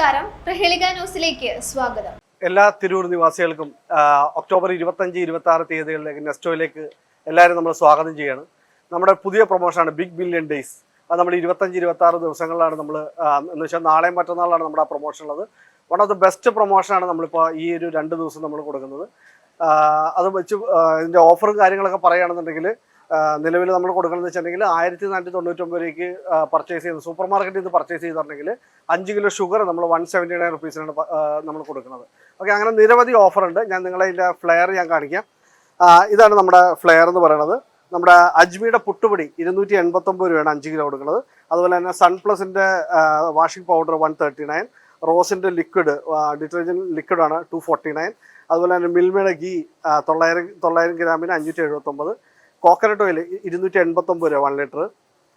നമസ്കാരം. പ്രഹേളിക ന്യൂസിലേക്ക് സ്വാഗതം. എല്ലാ തിരൂർ നിവാസികൾക്കും ഒക്ടോബർ ഇരുപത്തഞ്ച് ഇരുപത്തി ആറ് തീയതികളിലേക്ക് നെസ്റ്റോയിലേക്ക് എല്ലാവരും നമ്മൾ സ്വാഗതം ചെയ്യാണ്. നമ്മുടെ പുതിയ പ്രൊമോഷനാണ് ബിഗ് ബില്യൺ ഡേയ്സ് അത് നമ്മൾ ഇരുപത്തഞ്ച് ഇരുപത്തി ആറ് ദിവസങ്ങളിലാണ് നമ്മൾ എന്ന് വെച്ചാൽ നാളെയും മറ്റന്നാളാണ് നമ്മുടെ ആ പ്രൊമോഷൻ ഉള്ളത്. വൺ ഓഫ് ദ ബെസ്റ്റ് പ്രൊമോഷനാണ് നമ്മളിപ്പോൾ ഈ ഒരു രണ്ട് ദിവസം നമ്മൾ കൊടുക്കുന്നത്. അത് വെച്ച് ഇതിന്റെ ഓഫറും കാര്യങ്ങളൊക്കെ പറയുകയാണെന്നുണ്ടെങ്കിൽ നിലവിൽ നമ്മൾ കൊടുക്കണമെന്ന് വെച്ചിട്ടുണ്ടെങ്കിൽ ആയിരത്തി നാനൂറ്റി തൊണ്ണൂറ്റൊമ്പത് രൂപയ്ക്ക് പർച്ചേസ് ചെയ്യുന്നത് സൂപ്പർ മാർക്കറ്റിൽ നിന്ന് പർച്ചേസ് ചെയ്തിട്ടുണ്ടെങ്കിൽ അഞ്ച് കിലോ ഷുഗർ നമ്മൾ വൺ സെവന്റി നയൻ റുപ്പീസിനാണ് നമ്മൾ കൊടുക്കുന്നത്. ഓക്കെ അങ്ങനെ നിരവധി ഓഫർ ഉണ്ട്. ഞാൻ നിങ്ങളെ ഇതിന്റെ ഫ്ലെയർ ഞാൻ കാണിക്കാം. ഇതാണ് നമ്മുടെ ഫ്ലെയർ എന്ന് പറയുന്നത്. നമ്മുടെ അജ്മിയുടെ പുട്ടുപൊടി ഇരുന്നൂറ്റി എൺപത്തൊമ്പത് രൂപയാണ് അഞ്ച് കിലോ കൊടുക്കുന്നത്. അതുപോലെ തന്നെ സൺപ്ലസിന്റെ washing powder one thirty nine റോസിന്റെ liquid detergent ലിക്വിഡാണ് ടു ഫോർട്ടി നയൻ അതുപോലെ തന്നെ മിൽമയുടെ ഗീ തൊള്ളായിരം തൊള്ളായിരം ഗ്രാമിന് അഞ്ഞൂറ്റി എഴുപത്തൊമ്പത്. കോക്കനട്ട് ഓയിൽ ഇരുന്നൂറ്റി എൺപത്തൊമ്പത് രൂപ വൺ ലിറ്റർ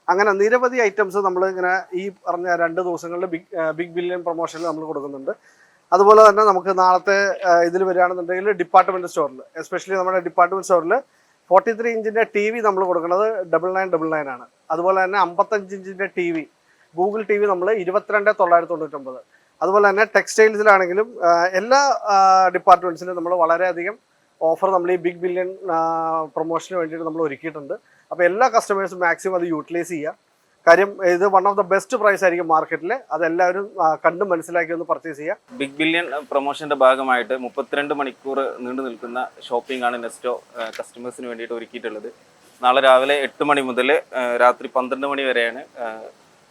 അങ്ങനെ നിരവധി ഐറ്റംസ് നമ്മൾ ഇങ്ങനെ ഈ പറഞ്ഞ രണ്ട് ദിവസങ്ങളിൽ ബിഗ് ബിഗ് ബില്യൺ പ്രൊമോഷനിൽ നമ്മൾ കൊടുക്കുന്നുണ്ട്. അതുപോലെ തന്നെ നമുക്ക് നാളത്തെ ഇതിൽ വരികയാണെന്നുണ്ടെങ്കിൽ ഡിപ്പാർട്ട്മെന്റ് സ്റ്റോറിൽ എസ്പെഷ്യലി നമ്മുടെ ഡിപ്പാർട്ട്മെന്റ് സ്റ്റോറിൽ ഫോർട്ടി ത്രീ ഇഞ്ചിന്റെ ടി വി നമ്മൾ കൊടുക്കുന്നത് ഡബിൾ നയൻ ഡബിൾ നയൻ ആണ്. അതുപോലെ തന്നെ അമ്പത്തഞ്ച് ഇഞ്ചിന്റെ T V Google T V നമ്മൾ ഇരുപത്തിരണ്ട് തൊള്ളായിരത്തി തൊണ്ണൂറ്റൊമ്പത് അതുപോലെ തന്നെ ടെക്സ്റ്റൈൽസിലാണെങ്കിലും എല്ലാ ഡിപ്പാർട്ട്മെന്റ്സിലും നമ്മൾ വളരെയധികം ഓഫർ നമ്മൾ ഈ ബിഗ് ബില്യൺ പ്രൊമോഷന് വേണ്ടിയിട്ട് നമ്മൾ ഒരുക്കിയിട്ടുണ്ട്. അപ്പോൾ എല്ലാ കസ്റ്റമേഴ്സും മാക്സിമം അത് യൂട്ടിലൈസ് ചെയ്യുക. കാര്യം ഇത് one of the best price ആയിരിക്കും മാർക്കറ്റിൽ അതെല്ലാവരും കണ്ടും മനസ്സിലാക്കി ഒന്ന് പർച്ചേസ് ചെയ്യുക. ബിഗ് ബില്യൺ പ്രൊമോഷന്റെ ഭാഗമായിട്ട് മുപ്പത്തിരണ്ട് മണിക്കൂർ നീണ്ടു നിൽക്കുന്ന ഷോപ്പിംഗ് ആണ് നെസ്റ്റോ കസ്റ്റമേഴ്സിന് വേണ്ടിയിട്ട് ഒരുക്കിയിട്ടുള്ളത്. നാളെ രാവിലെ എട്ട് മണി മുതൽ രാത്രി പന്ത്രണ്ട് മണി വരെയാണ്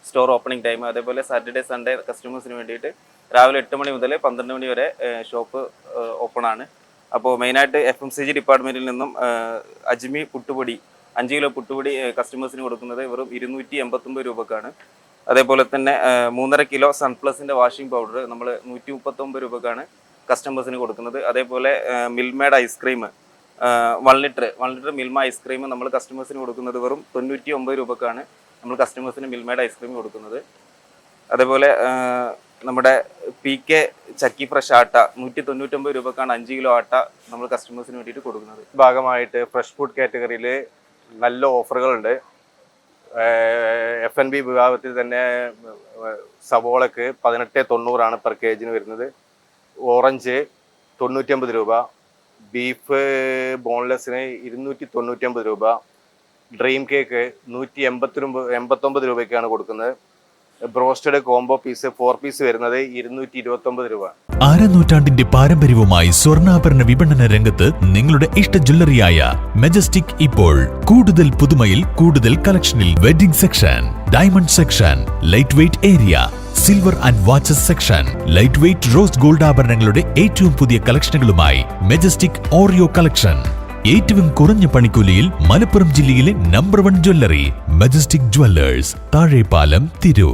സ്റ്റോർ ഓപ്പണിംഗ് ടൈം അതേപോലെ സാറ്റർഡേ സൺഡേ കസ്റ്റമേഴ്സിന് വേണ്ടിയിട്ട് രാവിലെ എട്ട് മണി മുതൽ പന്ത്രണ്ട് മണി വരെ ഷോപ്പ് ഓപ്പൺ ആണ്. അപ്പോൾ മെയിനായിട്ട് എഫ് എം സി ജി ഡിപ്പാർട്ട്മെന്റിൽ നിന്നും അജ്മി പുട്ടുപൊടി അഞ്ച് കിലോ പുട്ടുപൊടി കസ്റ്റമേഴ്സിന് കൊടുക്കുന്നത് വെറും ഇരുന്നൂറ്റി എൺപത്തൊമ്പത് രൂപക്കാണ്. അതേപോലെ തന്നെ മൂന്നര കിലോ സൺപ്ലസിന്റെ വാഷിംഗ് പൗഡർ നമ്മൾ നൂറ്റി മുപ്പത്തൊമ്പത് രൂപക്കാണ് കസ്റ്റമേഴ്സിന് കൊടുക്കുന്നത്. അതേപോലെ മിൽമേഡ് ice cream one litre one litre Milma ice cream നമ്മൾ കസ്റ്റമേഴ്സിന് കൊടുക്കുന്നത് വെറും തൊണ്ണൂറ്റി ഒമ്പത് രൂപക്കാണ് നമ്മൾ കസ്റ്റമേഴ്സിന് മിൽമേഡ് ഐസ്ക്രീം കൊടുക്കുന്നത്. അതേപോലെ നമ്മുടെ P K Chakki fresh atta നൂറ്റി തൊണ്ണൂറ്റൊമ്പത് രൂപക്കാണ് അഞ്ച് കിലോ ആട്ട നമ്മൾ കസ്റ്റമേഴ്സിന് വേണ്ടിയിട്ട് കൊടുക്കുന്നത്. ഭാഗമായിട്ട് ഫ്രഷ് ഫുഡ് കാറ്റഗറിയിൽ നല്ല ഓഫറുകളുണ്ട് എഫ് എൻ ബി വിഭാഗത്തിൽ തന്നെ സവോളക്ക് പതിനെട്ട് തൊണ്ണൂറാണ് പെർ കെ ജിന് വരുന്നത്. ഓറഞ്ച് തൊണ്ണൂറ്റമ്പത് രൂപ. ബീഫ് ബോൺലെസ്സിന് ഇരുന്നൂറ്റി തൊണ്ണൂറ്റമ്പത് രൂപ. ഡ്രീം കേക്ക് നൂറ്റി എൺപത്തി എൺപത്തൊമ്പത് രൂപയ്ക്കാണ് കൊടുക്കുന്നത്. Broasted combo piece four piece വരുന്നത് ഇരുന്നൂറ്റി ഇരുപത്തി ഒമ്പത് രൂപ. അരനൂറ്റാണ്ടിന്റെ പാരമ്പര്യവുമായി സ്വർണാഭരണ വിപണന രംഗത്ത് നിങ്ങളുടെ ഇഷ്ട ജ്വല്ലറിയായ മെജസ്റ്റിക് ഇപ്പോൾ കൂടുതൽ പുതുമയിൽ കൂടുതൽ കളക്ഷനിൽ wedding section diamond section light weight area silver and watches section light weight rose gold ആഭരണങ്ങളുടെ ഏറ്റവും പുതിയ കളക്ഷനുകളുമായി മെജസ്റ്റിക് ഓറിയോ കളക്ഷൻ. ഏറ്റവും കുറഞ്ഞ പണിക്കൂലിയിൽ മലപ്പുറം ജില്ലയിലെ number one jewellery Majestic Jewellers Thazhepalam Tirur.